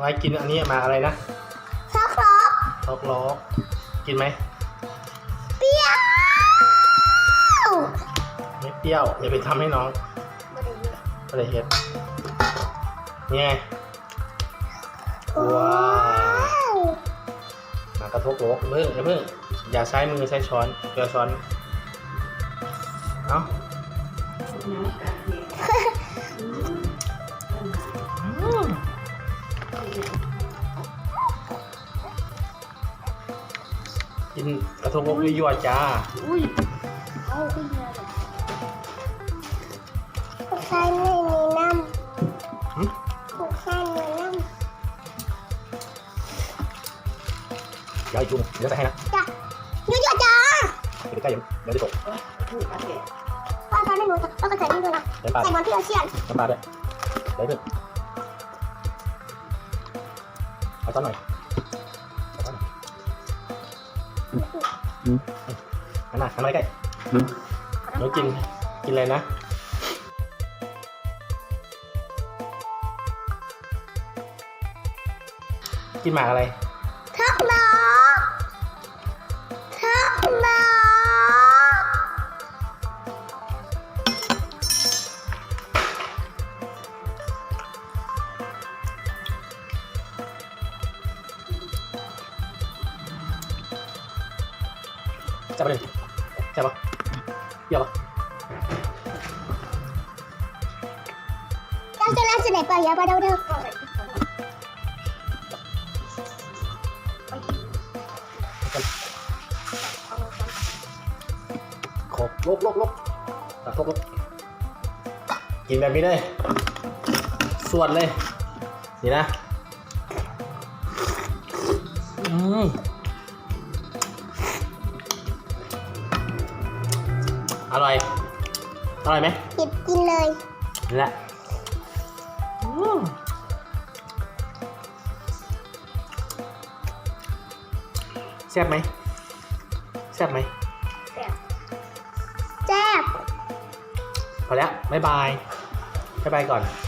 ไว้กินอันนี้มาอะไรนะช็อกโกแลตล็อกล้อกกินไหมเปรี้ยวไม่เปรี้ยวอย่าไปทำให้น้องอะไรเฮ็ดนี่ไงว้าวมากระทบโลกเพิ่งอย่าเพิ่งอย่าใช้มือใช้ช้อนเกลือช้อนเอาอืม กินกระทบโลกยั่วๆจ้า อุ้ย เอาขึ้นมาเลยใส่ไม่มีน้หึำใส่ไม่มีน้อย่าอีกจุ่มเดี๋ยวใส่ให้นะำจ้ะเยอะๆจ้าเดี๋ยวใกล้ยังเดี๋ยวจะตกอุ้ยอาเกะป้าใส่ไม่หนูแล้วก็ใส่นี่ด้วยนะ น้ำปลาใส่บอลที่เราเชียนน้ำปลาด้วยได้เพิ่ง เอาช้อนหน่อยเอาช้อนหน่อยอันน่ะอันน่ะใกล้หนูกิน กินอะไรนะกินหมากอะไร จับไปเลยจับปะเปรี้ยวปะเราจะเล่นสเน็กไปอย่าไปเดาเดาเข้าใส่พริกก่อนเอาลงไปโคกลบลบลบตัดครบลบกินแบบนี้เลยส่วนเลยนี่นะ อืม อร่อย อร่อยไหมหยิบกินเลยนี่แหละอืมแซ่บไหมแซ่บไหมแซ่บแซ่บพอแล้ว บ๊ายบาย บ๊ายบายก่อนบ